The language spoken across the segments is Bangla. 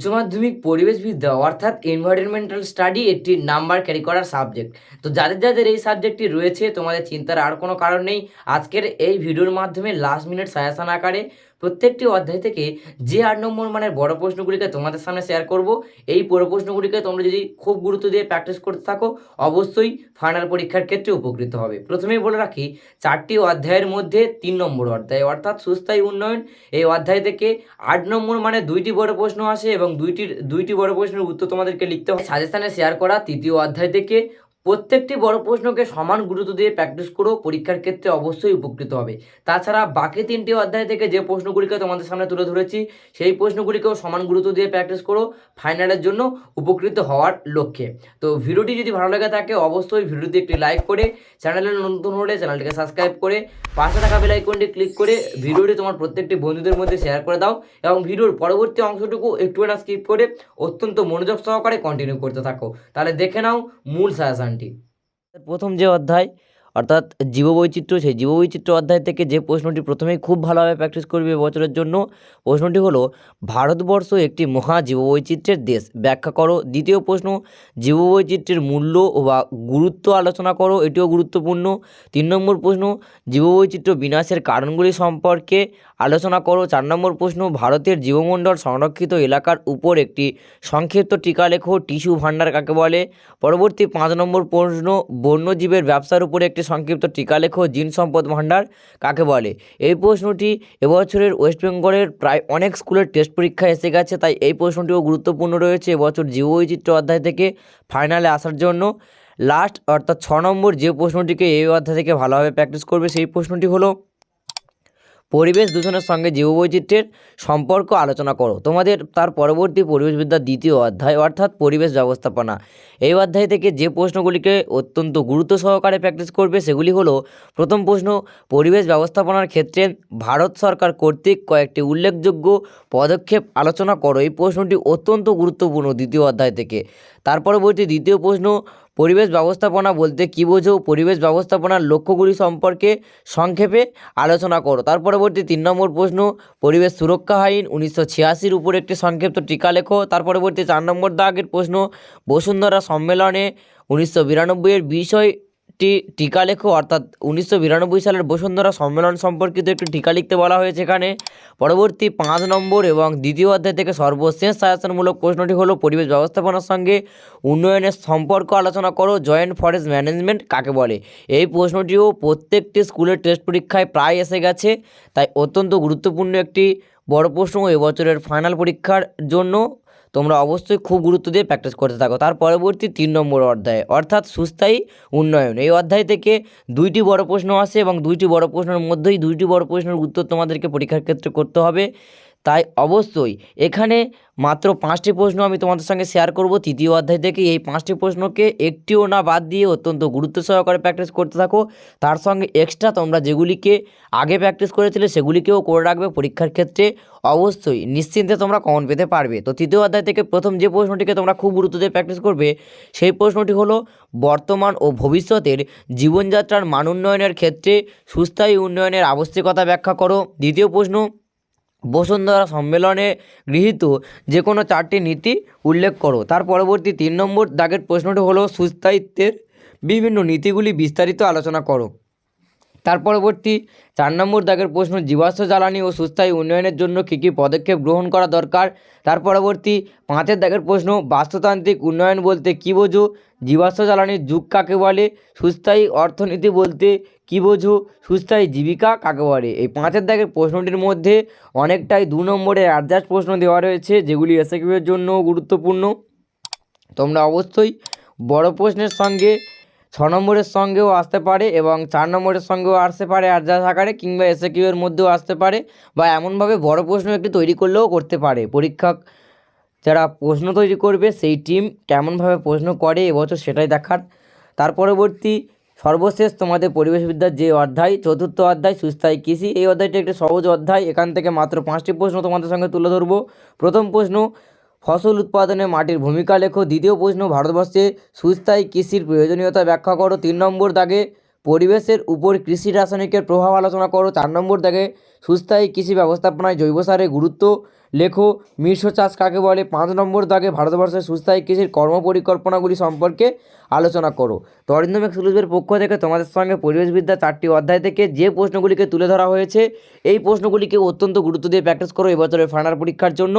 উচ্চ মাধ্যমিক পরিবেশবিদ্যা অর্থাৎ এনভায়রনমেন্টাল স্টাডি একটি নাম্বার ক্যারি করার সাবজেক্ট তো যাদের যাদের এই সাবজেক্টটি রয়েছে, তোমাদের চিন্তার আর কোনো কারণ নেই। আজকের এই ভিডিওর মাধ্যমে লাস্ট মিনিট সায়াসান আকারে প্রত্যেকটি অধ্যায় থেকে যে আট নম্বর মানের বড় প্রশ্নগুলিকে তোমাদের সামনে শেয়ার করব, এই বড় প্রশ্নগুলিকে তোমরা যদি খুব গুরুত্ব দিয়ে প্র্যাকটিস করতে থাকো, অবশ্যই ফাইনাল পরীক্ষার ক্ষেত্রে উপকৃত হবে। প্রথমেই বলে রাখি, চারটি অধ্যায়ের মধ্যে তিন নম্বর অধ্যায়, অর্থাৎ সুস্থায়ী উন্নয়ন। এই অধ্যায় থেকে আট নম্বর মানে দুইটি বড় প্রশ্ন আসে এবং দুইটি দুইটি বড় প্রশ্নের উত্তর তোমাদেরকে লিখতে হবে। সাজেশনে শেয়ার করা তৃতীয় অধ্যায় থেকে প্রত্যেকটি বড় প্রশ্নকে সমান গুরুত্ব দিয়ে প্র্যাকটিস করো, পরীক্ষার ক্ষেত্রে অবশ্যই উপকৃত হবে। তাছাড়া বাকি তিনটি অধ্যায় থেকে যে প্রশ্নগুলিকে তোমাদের সামনে তুলে ধরেছি, সেই প্রশ্নগুলিকেও সমান গুরুত্ব দিয়ে প্র্যাকটিস করো ফাইনালের জন্য উপকৃত হওয়ার লক্ষ্যে। তো ভিডিওটি যদি ভালো লেগে থাকে, অবশ্যই ভিডিওতে একটি লাইক করে, চ্যানেলে নতুন হলে চ্যানেলটিকে সাবস্ক্রাইব করে, পাশে থাকা বেল আইকনটি ক্লিক করে ভিডিওটি তোমার প্রত্যেকটি বন্ধুদের মধ্যে শেয়ার করে দাও এবং ভিডিওর পরবর্তী অংশটুকু একটু স্কিপ করে অত্যন্ত মনোযোগ সহকারে কন্টিনিউ করতে থাকো। তাহলে দেখে নাও মূল সাজেশনটি প্রথম যে অধ্যায়, অর্থাৎ জীববৈচিত্র্য, সেই জীববৈচিত্র্য অধ্যায় থেকে যে প্রশ্নটি প্রথমেই খুব ভালোভাবে প্র্যাকটিস করবে বছরের জন্য, প্রশ্নটি হলো, ভারতবর্ষ একটি মহা জীববৈচিত্র্যের দেশ। ব্যাখ্যা করো। দ্বিতীয় প্রশ্ন, জীববৈচিত্র্যের মূল্য বা গুরুত্ব আলোচনা করো। এটিও গুরুত্বপূর্ণ। তিন নম্বর প্রশ্ন, জীববৈচিত্র্য বিনাশের কারণগুলি সম্পর্কে আলোচনা করো। চার নম্বর প্রশ্ন, ভারতের জীবমণ্ডল সংরক্ষিত এলাকার উপর একটি সংক্ষিপ্ত টিকা লেখো, টিস্যু ভাণ্ডার কাকে বলে? পরবর্তী পাঁচ নম্বর প্রশ্ন, বন্যজীবের ব্যবসার উপরে একটি সংক্ষিপ্ত টিকা লেখো, জিন সম্পদ ভাণ্ডার কাকে বলে? এই প্রশ্নটি এবছরের ওয়েস্ট বেঙ্গলের প্রায় অনেক স্কুলের টেস্ট পরীক্ষা এসে গেছে, তাই এই প্রশ্নটিও গুরুত্বপূর্ণ রয়েছে এবছর জীববৈচিত্র্য অধ্যায় থেকে ফাইনালে আসার জন্য। লাস্ট, অর্থাৎ ছ নম্বর যে প্রশ্নটিকে এই অধ্যায় থেকে ভালোভাবে প্র্যাকটিস করবে, সেই প্রশ্নটি হলো পরিবেশ দূষণের সঙ্গে জীববৈচিত্র্যের সম্পর্ক আলোচনা করো। তোমাদের তার পরবর্তী পরিবেশবিদ্যার দ্বিতীয় অধ্যায়, অর্থাৎ পরিবেশ ব্যবস্থাপনা। এই অধ্যায় থেকে যে প্রশ্নগুলিকে অত্যন্ত গুরুত্ব সহকারে প্র্যাকটিস করবে, সেগুলি হলো, প্রথম প্রশ্ন, পরিবেশ ব্যবস্থাপনার ক্ষেত্রে ভারত সরকার কর্তৃক কয়েকটি উল্লেখযোগ্য পদক্ষেপ আলোচনা করো। এই প্রশ্নটি অত্যন্ত গুরুত্বপূর্ণ দ্বিতীয় অধ্যায় থেকে। তার পরবর্তী দ্বিতীয় প্রশ্ন পরিবেশ ব্যবস্থাপনা বলতে কী বোঝো? পরিবেশ ব্যবস্থাপনার লক্ষ্যগুলি সম্পর্কে সংক্ষেপে আলোচনা করো। তার পরবর্তী তিন নম্বর প্রশ্ন, পরিবেশ সুরক্ষা আইন উনিশশো ছিয়াশির উপর একটি সংক্ষিপ্ত টিকা লেখো। তার পরবর্তী চার নম্বর দাগের প্রশ্ন, বসুন্ধরা সম্মেলনে উনিশশো বিরানব্বইয়ের বিষয়টি টিকা লেখো, অর্থাৎ উনিশশো বিরানব্বই সালের বসুন্ধরা সম্মেলন সম্পর্কিত একটি টিকা লিখতে বলা হয়েছে এখানে। পরবর্তী পাঁচ নম্বর এবং দ্বিতীয় অধ্যায় থেকে সর্বশেষ সাজেশনমূলক প্রশ্নটি হলো, পরিবেশ ব্যবস্থাপনার সঙ্গে উন্নয়নের সম্পর্ক আলোচনা করো, জয়েন্ট ফরেস্ট ম্যানেজমেন্ট কাকে বলে? এই প্রশ্নটিও প্রত্যেকটি স্কুলের টেস্ট পরীক্ষায় প্রায় এসে গেছে, তাই অত্যন্ত গুরুত্বপূর্ণ একটি বড় প্রশ্ন এবছরের ফাইনাল পরীক্ষার জন্য। তোমরা অবশ্যই খুব গুরুত্ব দিয়ে প্র্যাকটিস করতে থাকো। তার পরবর্তী তিন নম্বর অধ্যায়, অর্থাৎ সুস্থায়ী উন্নয়ন। এই অধ্যায় থেকে দুইটি বড় প্রশ্ন আসে এবং দুইটি বড় প্রশ্নের মধ্যেই দুইটি বড় প্রশ্নের উত্তর তোমাদেরকে পরীক্ষার ক্ষেত্রে করতে হবে। তাই অবশ্যই এখানে মাত্র পাঁচটি প্রশ্ন আমি তোমাদের সঙ্গে শেয়ার করব। তৃতীয় অধ্যায় থেকে এই পাঁচটি প্রশ্নকে একটিও না বাদ দিয়ে অত্যন্ত গুরুত্ব সহকারে প্র্যাকটিস করতে থাকো। তার সঙ্গে এক্সট্রা তোমরা যেগুলিকে আগে প্র্যাকটিস করেছিলে সেগুলিকেও করে রাখবে পরীক্ষার ক্ষেত্রে। অবশ্যই নিশ্চিন্তে তোমরা কমন পেতে পারবে। তো তৃতীয় অধ্যায় থেকে প্রথম যে প্রশ্নটিকে তোমরা খুব গুরুত্ব দিয়ে প্র্যাকটিস করবে, সেই প্রশ্নটি হলো, বর্তমান ও ভবিষ্যতের জীবনযাত্রার মান উন্নয়নের ক্ষেত্রে সুস্থায়ী উন্নয়নের আবশ্যিকতা ব্যাখ্যা করো। দ্বিতীয় প্রশ্ন বসুন্ধরা সম্মেলনে গৃহীত যে কোনো চারটি নীতি উল্লেখ করো। তার পরবর্তী তিন নম্বর দাগের প্রশ্নটি হলো সুস্থায়িত্বের বিভিন্ন নীতিগুলি বিস্তারিত আলোচনা করো। তার পরবর্তী চার নম্বর দাগের প্রশ্ন, জীবাশ্ম জ্বালানি ও সুস্থায়ী উন্নয়নের জন্য কী কী পদক্ষেপ গ্রহণ করা দরকার? তার পরবর্তী পাঁচের দাগের প্রশ্ন, বাস্তুতান্ত্রিক উন্নয়ন বলতে কী বোঝো? জীবাশ্ম জ্বালানির যুগ কাকে বলে? সুস্থায়ী অর্থনীতি বলতে কী বোঝো? সুস্থায়ী জীবিকা কাকে বলে? এই পাঁচের দাগের প্রশ্নটির মধ্যে অনেকটাই দু নম্বরের অ্যাডজাস্ট প্রশ্ন দেওয়া রয়েছে, যেগুলি এসএকিউয়ের জন্য গুরুত্বপূর্ণ। তোমরা অবশ্যই বড় প্রশ্নের সঙ্গে ছ নম্বরের সঙ্গেও আসতে পারে এবং চার নম্বরের সঙ্গেও আসতে পারে অ্যাডজাস্ট আকারে কিংবা এসএ কিউয়ের মধ্যেও আসতে পারে বা এমনভাবে বড় প্রশ্ন একটি তৈরি করলেও করতে পারে। পরীক্ষা যারা প্রশ্ন তৈরি করবে সেই টিম কেমনভাবে প্রশ্ন করে এবছর সেটাই দেখার। তার পরবর্তী সর্বশেষ তোমাদের পরিবেশবিদ্যার যে অধ্যায়, চতুর্থ অধ্যায়, সুস্থায়ী কৃষি, এই অধ্যায়টি একটি সহজ অধ্যায়। এখান থেকে মাত্র পাঁচটি প্রশ্ন তোমাদের সঙ্গে তুলে ধরবো। প্রথম প্রশ্ন ফসল উৎপাদনে মাটির ভূমিকা লেখো। দ্বিতীয় প্রশ্ন, ভারতবর্ষে সুস্থায়ী কৃষির প্রয়োজনীয়তা ব্যাখ্যা করো। তিন নম্বর দাগে, পরিবেশের উপর কৃষি রাসায়নিকের প্রভাব আলোচনা করো। চার নম্বর দাগে, সুস্থায়ী কৃষি ব্যবস্থাপনায় জৈব সারের গুরুত্ব লেখো। মিশ্র চাষ কাকে বলে? পাঁচ নম্বর দাগে, ভারতবর্ষের সুস্থায়ী কৃষির কর্মপরিকল্পনাগুলি সম্পর্কে আলোচনা করো। তো অরিন্দম এক্সক্লুসিভের পক্ষ থেকে তোমাদের সঙ্গে পরিবেশবিদ্যা চারটি অধ্যায় থেকে যে প্রশ্নগুলিকে তুলে ধরা হয়েছে, এই প্রশ্নগুলিকে অত্যন্ত গুরুত্ব দিয়ে প্র্যাকটিস করো। এবছরের ফাইনাল পরীক্ষার জন্য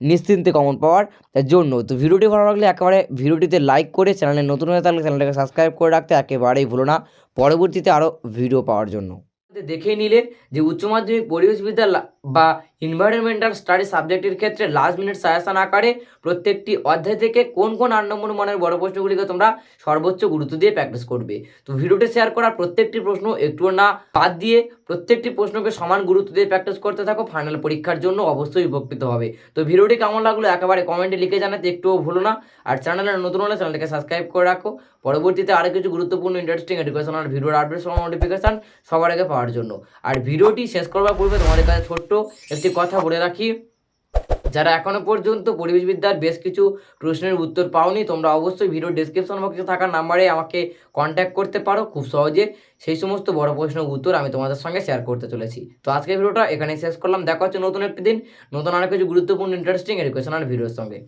নিশ্চিন্তে কমন পাওয়ার জন্য। তো ভিডিওটি ভালো লাগলে একেবারে ভিডিওটিতে লাইক করে চ্যানেলে নতুন হয়ে থাকলে চ্যানেলটাকে সাবস্ক্রাইব করে রাখতে একেবারেই ভুলো না। পরবর্তীতে আরও ভিডিও পাওয়ার জন্য। দেখে নিলে যে উচ্চ মাধ্যমিক পরিবেশবিদ্যা বা এনভায়রনমেন্টাল স্টাডি সাবজেক্টের ক্ষেত্রে লাস্ট মিনিট সাজেশন আকারে প্রত্যেকটি অধ্যায় থেকে কোন কোন আট নম্বর মানের বড় প্রশ্নগুলিকে তোমরা সর্বোচ্চ গুরুত্ব দিয়ে প্র্যাকটিস করবে। তো ভিডিওটি শেয়ার করা প্রত্যেকটি প্রশ্ন একটুও না বাদ দিয়ে প্রত্যেকটি প্রশ্নকে সমান গুরুত্ব দিয়ে প্র্যাকটিস করতে থাকো ফাইনাল পরীক্ষার জন্য অবশ্যই উপকৃত হবে। তো ভিডিওটি কেমন লাগল একেবারে কমেন্টে লিখে জানাতে একটুও ভুলো না। আর চ্যানেলে নতুন হলে চ্যানেলটাকে সাবস্ক্রাইব করে রাখো। পরবর্তীতে আরও কিছু গুরুত্বপূর্ণ ইন্টারেস্টিং এডুকেশনাল ভিডিওর আপডেট নোটিফিকেশান সবার আগে পাওয়ার জন্য। আর ভিডিওটি শেষ করবার পূর্বে তোমাদের কাছে ছোট্ট একটি কথা বলে রাখি। যারা এখনও পর্যন্ত পরিবেশবিদ্যার বেশ কিছু প্রশ্নের উত্তর পাওনি, তোমরা অবশ্যই ভিডিও ডিসক্রিপশন বক্সে থাকা নাম্বারে আমাকে কন্ট্যাক্ট করতে পারো খুব সহজে। সেই সমস্ত বড় প্রশ্নের উত্তর আমি তোমাদের সঙ্গে শেয়ার করতে চলেছি। তো আজকের ভিডিওটা এখানেই শেষ করলাম। দেখা হচ্ছে নতুন একটি দিন, নতুন আরও কিছু গুরুত্বপূর্ণ ইন্টারেস্টিং এডুকেশনাল ভিডিওর সঙ্গে।